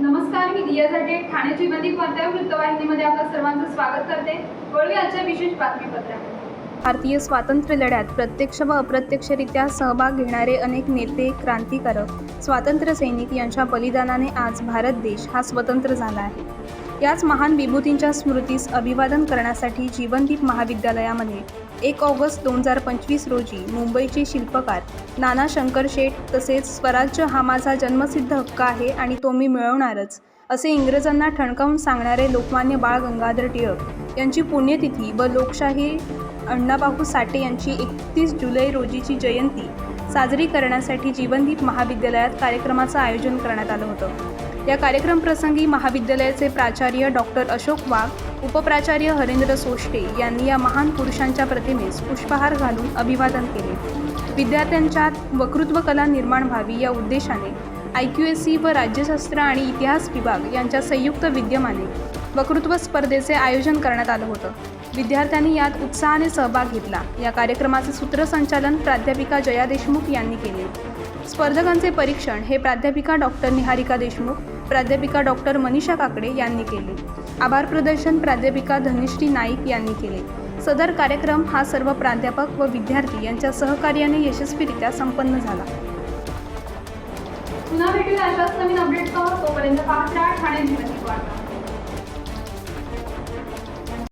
नमस्कार मी दिया जाटे ठाणे जिल्ह्यातील कोणत्या वृत्तवाहिनीमध्ये आपलं सर्वांचं स्वागत करते. वळूया आजच्या विशेष बातमीपत्रात. भारतीय स्वातंत्र्य लढ्यात प्रत्यक्ष व अप्रत्यक्षरित्या सहभाग घेणारे अनेक नेते क्रांतिकारक. स्वातंत्र्य सैनिक यांच्या बलिदानाने आज भारत देश हा स्वतंत्र झाला आहे. याच महान विभूतींच्या स्मृतीस अभिवादन करण्यासाठी जीवनदीप महाविद्यालयामध्ये एक ऑगस्ट दोन हजार पंचवीस रोजी मुंबईचे शिल्पकार नाना शंकर शेठ तसेच स्वराज्य हा माझा जन्मसिद्ध हक्क आहे आणि तो मी मिळवणारच असे इंग्रजांना ठणकावून सांगणारे लोकमान्य बाळ गंगाधर टिळक यांची पुण्यतिथी व लोकशाही अण्णाबापू साठे यांची एकतीस जुलै रोजीची जयंती साजरी करण्यासाठी जीवनदीप महाविद्यालयात कार्यक्रमाचं आयोजन करण्यात आलं होतं. या कार्यक्रम प्रसंगी महाविद्यालयाचे प्राचार्य डॉक्टर अशोक वाघ उपप्राचार्य हरेंद्र सोष्टे यांनी या महान पुरुषांच्या प्रतिमेस पुष्पहार घालून अभिवादन केले. विद्यार्थ्यांच्यात वक्तृत्व कला निर्माण व्हावी या उद्देशाने आय क्यू एस सी व राज्यशास्त्र आणि इतिहास विभाग यांच्या संयुक्त विद्यमाने वक्तृत्व स्पर्धेचे आयोजन करण्यात आलं होतं. विद्यार्थ्यांनी यात उत्साहाने सहभाग घेतला. या कार्यक्रमाचे सूत्रसंचालन प्राध्यापिका जया देशमुख यांनी केले. स्पर्धकांचे परीक्षण हे प्राध्यापिका डॉक्टर निहारिका देशमुख प्राध्यापिका डॉक्टर मनीषा काकडे यांनी केले. आभार प्रदर्शन प्राध्यापिका धनिष्ठी नाईक यांनी केले. सदर कार्यक्रम हा सर्व प्राध्यापक व विद्यार्थी यांच्या सहकार्याने यशस्वीरित्या संपन्न झाला. पुन्हा भेटूया अशाच नवीन अपडेट्ससह तोपर्यंत पाहत राहा ठाणे जिल्ह्यातील वार्ता